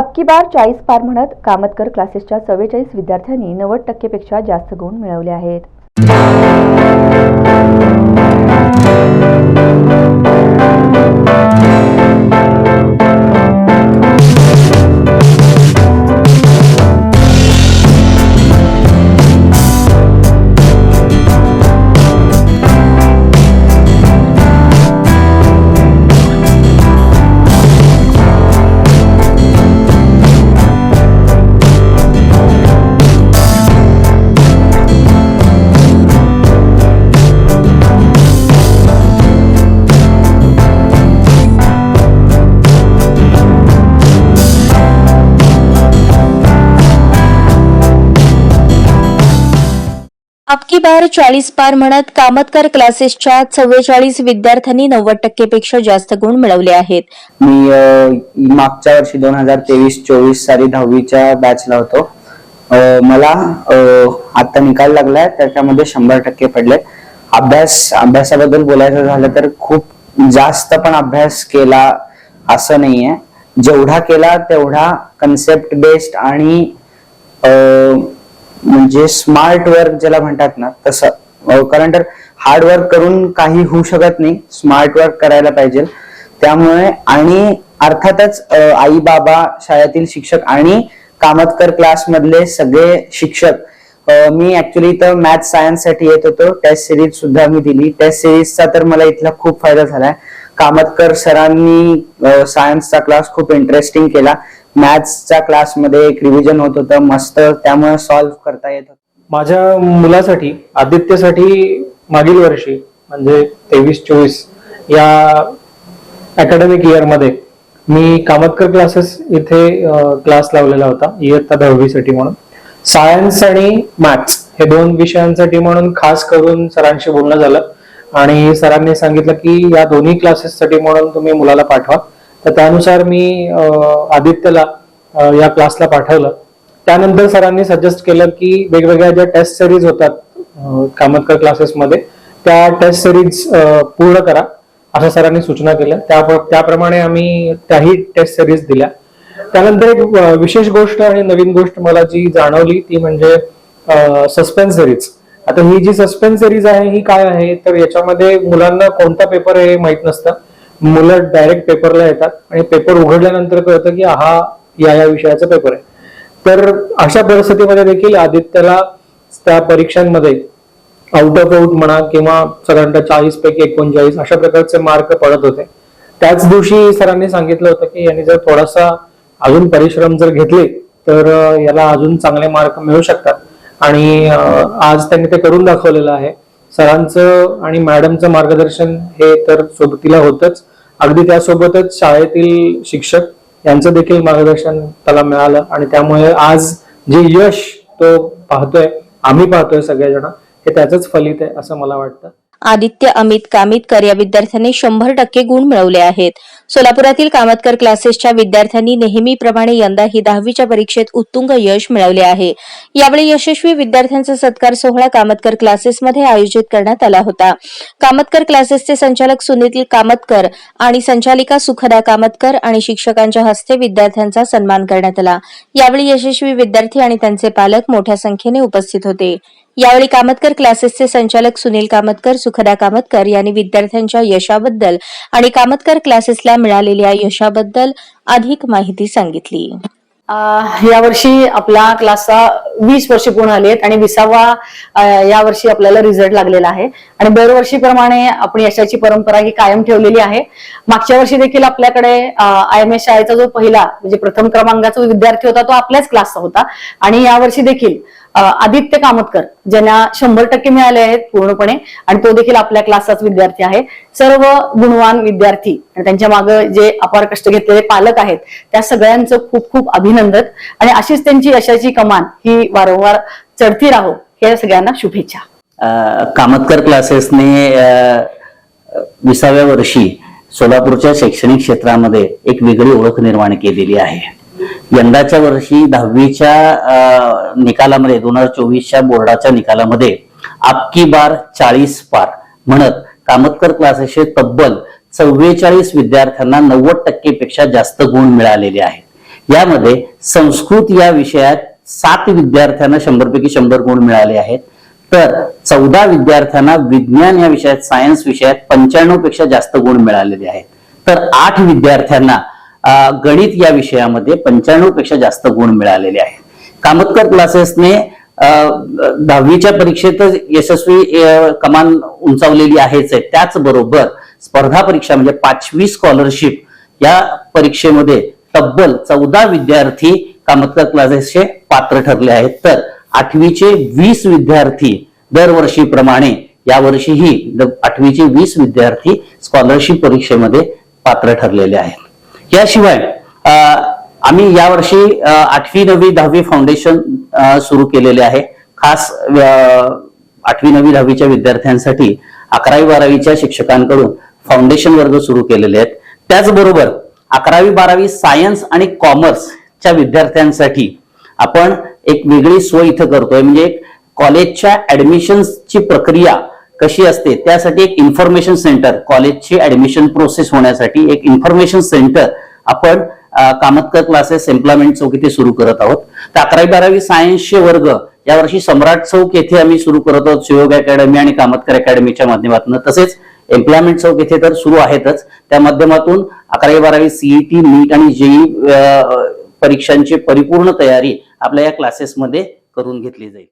अबकी बार चाळीस पार म्हणत कामतकर क्लासेसच्या चव्वेचाळीस विद्यार्थ्यांनी नव्वद टक्केपेक्षा जास्त गुण मिळवले आहेत. अबकी बार चाळीस पार म्हणत कामतकर क्लासेसच्या चव्वेचाळीस विद्यार्थ्यांनी नव्वद टक्केपेक्षा जास्त गुण मिळवले आहेत. मी अ, मागच्या वर्षी दोन हजार तेवीस चोवीस साली दहावीच्या बॅचला होतो. अ, मला अ, आता निकाल लागलाय त्याच्यामध्ये शंभर टक्के पडले. अभ्यास अभ्यासाबद्दल बोलायचं झालं तर खूप जास्त पण अभ्यास केला असं नाहीये. जेवढा केला तेवढा कन्सेप्ट बेस्ड आणि अ, म्हणजे स्मार्ट वर्क ज्याला म्हणतात ना तसं. कारण तर हार्ड वर्क करून काही होऊ शकत नाही स्मार्ट वर्क करायला पाहिजे. त्यामुळे आणि अर्थातच आई बाबा शाळेतील शिक्षक आणि कामतकर क्लास मधले सगळे शिक्षक मी ऍक्च्युली तर मॅथ सायन्ससाठी येत होतो. टेस्ट सिरीज सुद्धा मी दिली. टेस्ट सिरीजचा तर मला इथला खूप फायदा झालाय. कामतकर सरांनी सायन्सचा क्लास खूप इंटरेस्टिंग केला. मॅथ्सच्या क्लासमध्ये एक रिव्हिजन होत होतं मस्त त्यामुळे सॉल्व्ह करता येत होतं. माझ्या मुलासाठी आदित्यसाठी मागील वर्षी म्हणजे तेवीस चोवीस या अकॅडमिक इयरमध्ये मी कामतकर क्लासेस इथे क्लास लावलेला होता इयत्ता दहावीसाठी म्हणून. सायन्स आणि मॅथ्स हे दोन विषयांसाठी म्हणून खास करून सरांशी बोलणं झालं. आणि सरांनी सांगितलं की या दोन्ही क्लासेससाठी म्हणून तुम्ही मुलाला पाठवा. तर त्यानुसार मी आदित्यला या क्लासला पाठवलं. त्यानंतर सरांनी सजेस्ट केलं की वेगवेगळ्या ज्या टेस्ट सिरीज होतात कामतकर क्लासेसमध्ये त्या टेस्ट सिरीज पूर्ण करा असं सरांनी सूचना केल्या. त्या त्याप्रमाणे आम्ही त्याही टेस्ट सिरीज दिल्या. त्यानंतर एक विशेष गोष्ट आणि नवीन गोष्ट मला जी जाणवली ती म्हणजे सस्पेन्स सिरीज आता ही जी सस्पेन्स सिरीज आहे ही काय आहे? तर याच्यामध्ये मुलांना कोणता पेपर आहे हे माहीत नसतं. मुलं डायरेक्ट पेपरला येतात आणि पेपर उघडल्यानंतर कळतं की हा या या विषयाचा पेपर आहे. तर अशा परिस्थितीमध्ये देखील आदित्यला त्या परीक्षांमध्ये आउट ऑफ आउट म्हणा किंवा साधारणतः चाळीस पैकी एकोणचाळीस अशा प्रकारचे मार्क पडत होते. त्याच दिवशी सरांनी सांगितलं होतं की यांनी जर थोडासा अजून परिश्रम जर घेतले तर याला अजून चांगले मार्क मिळू शकतात. आणि आज त्यांनी ते करून दाखवलेलं आहे. सरांचं आणि मॅडमचं मार्गदर्शन हे तर सोबतीला होतच. अगदी त्यासोबतच शाळेतील शिक्षक यांचं देखील मार्गदर्शन त्याला मिळालं आणि त्यामुळे आज जे यश तो पाहतोय आम्ही पाहतोय सगळेजण हे त्याचंच फलित आहे असं मला वाटतं. आदित्य अमित कामितकर या विद्यार्थ्यांनी शंभर टक्के गुण मिळवले आहेत. सोलापुरातील कामतकर क्लासेसच्या विद्यार्थ्यांनी नेहमीप्रमाणे यंदा ही दहावीच्या परीक्षेत उत्तुंग यश मिळवले आहे. यावेळी यशस्वी विद्यार्थ्यांचा सत्कार सोहळा कामतकर क्लासेसमध्ये आयोजित करण्यात आला होता. कामतकर क्लासेसचे संचालक सुनील कामतकर आणि संचालिका सुखदा कामतकर आणि शिक्षकांच्या हस्ते विद्यार्थ्यांचा सन्मान करण्यात आला. यावेळी यशस्वी विद्यार्थी आणि त्यांचे पालक मोठ्या संख्येने उपस्थित होते. यावेळी कामतकर क्लासेसचे संचालक सुनील कामतकर सुखदा कामतकर यांनी विद्यार्थ्यांच्या यशाबद्दल आणि कामतकर क्लासेसला मिळालेल्या यशाबद्दल अधिक माहिती सांगितली. यावर्षी आपला क्लासचा वीस वर्ष पूर्ण आली आहेत आणि विसावा यावर्षी आपल्याला रिझल्ट लागलेला आहे. आणि दरवर्षीप्रमाणे आपण यशाची परंपरा ही कायम ठेवलेली आहे. मागच्या वर्षी देखील आपल्याकडे आय एम एस शाळेचा जो पहिला म्हणजे प्रथम क्रमांकाचा विद्यार्थी होता तो आपल्याच क्लासचा होता. आणि यावर्षी देखील आदित्य कामतकर ज्यांना शंभर टक्के मिळाले आहेत पूर्णपणे आणि तो देखील आपल्या क्लासचाच विद्यार्थी आहे. सर्व गुणवान विद्यार्थी आणि त्यांच्या मागे जे अपार कष्ट घेतलेले पालक आहेत त्या सगळ्यांचं खूप खूप अभिनंदन. आणि अशीच त्यांची यशाची कमान ही वारंवार चढती राहो हे सगळ्यांना शुभेच्छा. कामतकर क्लासेसने विसाव्या वर्षी सोलापूरच्या शैक्षणिक क्षेत्रामध्ये एक वेगळी ओळख निर्माण केलेली आहे. यंदाच्या वर्षी दहावीच्या निकालामध्ये दोन हजार चोवीसच्या बोर्डाच्या निकालामध्ये आपकी बार चाळीस पार म्हणत कामतकर क्लासेसचे तब्बल चव्वेचाळीस विद्यार्थ्यांना नव्वद टक्केपेक्षा जास्त गुण मिळालेले आहेत. यामध्ये संस्कृत या विषयात सात विद्यार्थ्यांना शंभरपैकी शंभर गुण मिळाले आहेत. तर चौदा विद्यार्थ्यांना विज्ञान या विषयात सायन्स विषयात पंच्याण्णवपेक्षा जास्त गुण मिळालेले आहेत. तर आठ विद्यार्थ्यांना गणित या विषयामध्ये पंच्याण्णवपेक्षा जास्त गुण मिळालेले आहेत. कामतकर क्लासेसने दहावीच्या परीक्षेतच यशस्वी कमान उंचावलेली आहेच. आहे त्याचबरोबर स्पर्धा परीक्षा म्हणजे पाचवी स्कॉलरशिप या परीक्षेमध्ये तब्बल चौदा विद्यार्थी कामतकर क्लासेसचे पात्र ठरले आहेत. तर आठवीचे वीस विद्यार्थी दरवर्षीप्रमाणे यावर्षीही आठवीचे वीस विद्यार्थी स्कॉलरशिप परीक्षेमध्ये पात्र ठरलेले आहेत. याशिवाय आम्ही यावर्षी आठवी नववी दहावी फाउंडेशन सुरू केलेले आहे. खास आठवी नववी दहावीच्या विद्यार्थ्यांसाठी अकरावी बारावीच्या शिक्षकांकडून फाउंडेशन वर्ग सुरू केलेले आहेत. त्याचबरोबर अकरावी बारावी सायन्स आणि कॉमर्सच्या विद्यार्थ्यांसाठी आपण एक वेगळी सोय इथं करतोय. म्हणजे कॉलेजच्या ऍडमिशन्सची प्रक्रिया कशी असते त्यासाठी एक इन्फॉर्मेशन सेंटर कॉलेजची ऍडमिशन प्रोसेस होण्यासाठी एक इन्फॉर्मेशन सेंटर आपण कामतकर क्लासेस एम्प्लॉयमेंट चौक इथे सुरू करत आहोत. तर अकरावी बारावी सायन्सचे वर्ग यावर्षी सम्राट चौक येथे आम्ही सुरू करत आहोत. सुयोग अकॅडमी आणि कामतकर अकॅडमीच्या माध्यमातून. तसेच एम्प्लॉयमेंट चौक येथे तर सुरू आहेतच. त्या माध्यमातून अकरावी बारावी सीईटी नीट आणि जेई परीक्षांची परिपूर्ण तयारी आपल्या या क्लासेसमध्ये करून घेतली जाईल.